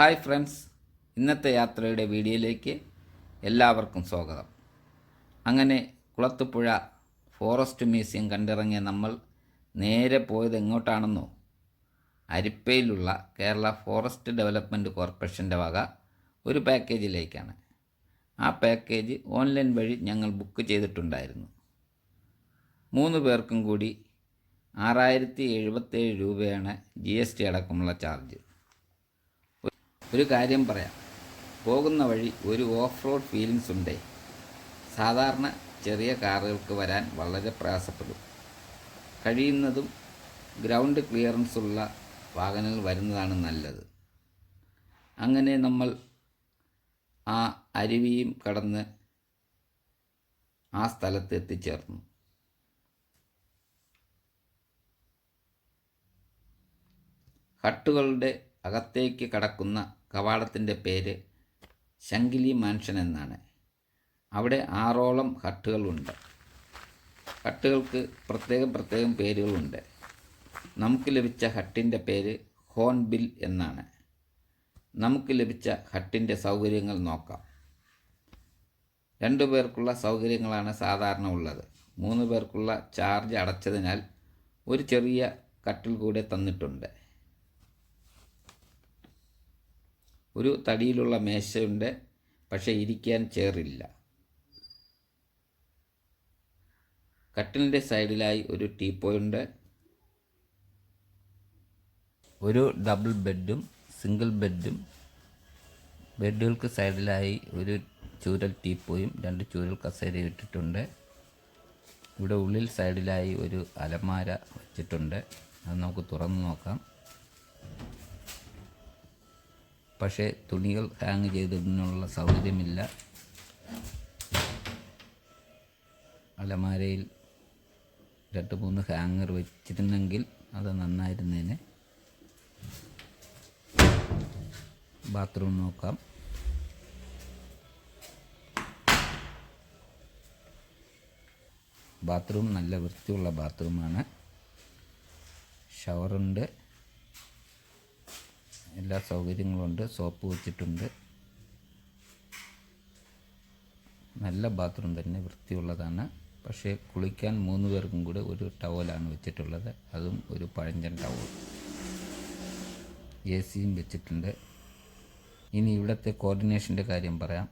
Hi friends ഇന്നത്തെ യാത്രയുടെ വീഡിയോയിലേക്ക് എല്ലാവർക്കും സ്വാഗതം. അങ്ങനെ കുളത്തുപുഴ ഫോറസ്റ്റ് മ്യൂസിയം കണ്ടിറങ്ങിയ നമ്മൾ നേരെ പോയത് എങ്ങോട്ടാണെന്നോ അരിപ്പയിലുള്ള കേരള ഫോറസ്റ്റ് ഡെവലപ്മെന്റ് കോർപ്പറേഷന്റെ വക ഒരു പാക്കേജിലേക്കാണ്. ആ പാക്കേജ് ഓൺലൈൻ വഴി ഞങ്ങൾ ബുക്ക് ചെയ്തിട്ടുണ്ടായിരുന്നു. മൂന്ന് പേർക്കും കൂടി ആറായിരത്തി എഴുപത്തേഴ് രൂപയാണ് ജി എസ് ടി അടക്കമുള്ള ചാർജ്. ഒരു കാര്യം പറയാം. പോകുന്ന വഴി ഒരു ഓഫ് റോഡ് ഫീലിംഗ്സ് ഉണ്ടേ. സാധാരണ ചെറിയ കാറുകൾക്ക് വരാൻ വളരെ പ്രയാസപ്പെടും. കഴിയുന്നതും ഗ്രൗണ്ട് ക്ലിയറൻസ് ഉള്ള വാഹനങ്ങൾ വരുന്നതാണ് നല്ലത്. അങ്ങനെ നമ്മൾ ആ അരുവിയും കടന്ന് ആ സ്ഥലത്ത് എത്തിച്ചേർന്നു. ഹട്ടുകളുടെ അകത്തേക്ക് കടക്കുന്ന കവാടത്തിന്റെ പേര് ശങ്കിലി മാൻഷൻ എന്നാണ്. അവിടെ ആറോളം ഹട്ടുകളുണ്ട് ഹട്ടുകൾക്ക് പ്രത്യേകം പ്രത്യേകം പേരുകളുണ്ട്. നമുക്ക് ലഭിച്ച ഹട്ടിന്റെ പേര് ഹോൺബിൽ എന്നാണ്. നമുക്ക് ലഭിച്ച ഹട്ടിന്റെ സൗകര്യങ്ങൾ നോക്കാം. രണ്ടു പേർക്കുള്ള സൗകര്യങ്ങളാണ് സാധാരണ ഉള്ളത്. മൂന്ന് പേർക്കുള്ള ചാർജ് അടച്ചതിനാൽ ഒരു ചെറിയ കട്ടിൽ കൂടെ തന്നിട്ടുണ്ട്. ഒരു തടിയിലുള്ള മേശയുണ്ട് പക്ഷേ ഇരിക്കാൻ ചേറില്ല കട്ടിലിന്റെ സൈഡിലായി ഒരു ടീപ്പോയുണ്ട് ഒരു ഡബിൾ ബെഡും സിംഗിൾ ബെഡും. ബെഡുകൾക്ക് സൈഡിലായി ഒരു ചൂരൽ ടീപ്പോയും രണ്ട് ചൂരൽ കസേരയും ഇട്ടിട്ടുണ്ട്. ഇവിടെ ഉള്ളിൽ സൈഡിലായി ഒരു അലമാര വെച്ചിട്ടുണ്ട്. അത് നമുക്ക് തുറന്ന് നോക്കാം. പക്ഷേ തുണികൾ ഹാങ് ചെയ്തതിനുള്ള സൗകര്യമില്ല. അലമാരയിൽ രണ്ട് മൂന്ന് ഹാങ്ങർ വെച്ചിരുന്നെങ്കിൽ അത് നന്നായിരുന്നേനെ. ബാത്റൂം നോക്കാം. ബാത്റൂം നല്ല വൃത്തിയുള്ള ബാത്റൂമാണ്. ഷവറുണ്ട്. എല്ലാ സൗകര്യങ്ങളുമുണ്ട് സോപ്പ് വെച്ചിട്ടുണ്ട്. നല്ല ബാത്റൂം തന്നെ വൃത്തിയുള്ളതാണ്. പക്ഷേ കുളിക്കാൻ മൂന്ന് പേർക്കും കൂടെ ഒരു ടവലാണ് വെച്ചിട്ടുള്ളത്. അതും ഒരു പഴഞ്ചൻ ടവൽ. എ സിയും വെച്ചിട്ടുണ്ട്. ഇനി ഇവിടുത്തെ കോർഡിനേഷന്റെ കാര്യം പറയാം.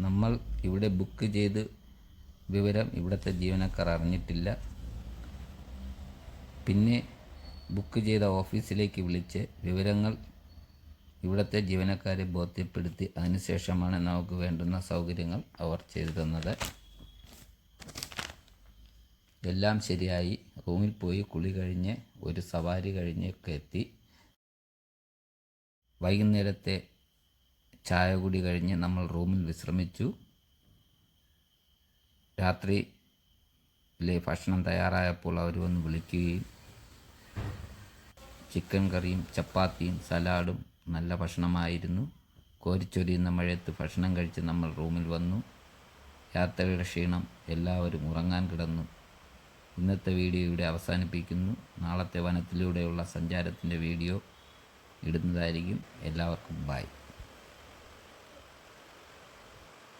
നമ്മൾ ഇവിടെ ബുക്ക് ചെയ്ത് വിവരം ഇവിടുത്തെ ജീവനക്കാർ അറിഞ്ഞിട്ടില്ല. പിന്നെ ബുക്ക് ചെയ്ത ഓഫീസിലേക്ക് വിളിച്ച് വിവരങ്ങൾ ഇവിടുത്തെ ജീവനക്കാരെ ബോധ്യപ്പെടുത്തി അതിനുശേഷമാണ് നമുക്ക് വേണ്ടുന്ന സൗകര്യങ്ങൾ അവർ ചെയ്തു തന്നത്. എല്ലാം ശരിയായി. റൂമിൽ പോയി കുളി കഴിഞ്ഞ് ഒരു സവാരി കഴിഞ്ഞൊക്കെ എത്തി. വൈകുന്നേരത്തെ ചായ കുടി കഴിഞ്ഞ് നമ്മൾ റൂമിൽ വിശ്രമിച്ചു. രാത്രിയിലെ ഭക്ഷണം തയ്യാറായപ്പോൾ അവർ വന്ന് വിളിക്കുകയും ചിക്കൻ കറിയും ചപ്പാത്തിയും സലാഡും നല്ല ഭക്ഷണമായിരുന്നു. കോരിച്ചൊരിയുന്ന മഴയത്ത് ഭക്ഷണം കഴിച്ച് നമ്മൾ റൂമിൽ വന്നു. യാത്രയുടെ ക്ഷീണം എല്ലാവരും ഉറങ്ങാൻ കിടന്നു. ഇന്നത്തെ വീഡിയോ ഇവിടെ അവസാനിപ്പിക്കുന്നു. നാളത്തെ വനത്തിലൂടെയുള്ള സഞ്ചാരത്തിന്റെ വീഡിയോ ഇടുന്നതായിരിക്കും. എല്ലാവർക്കും ബായ്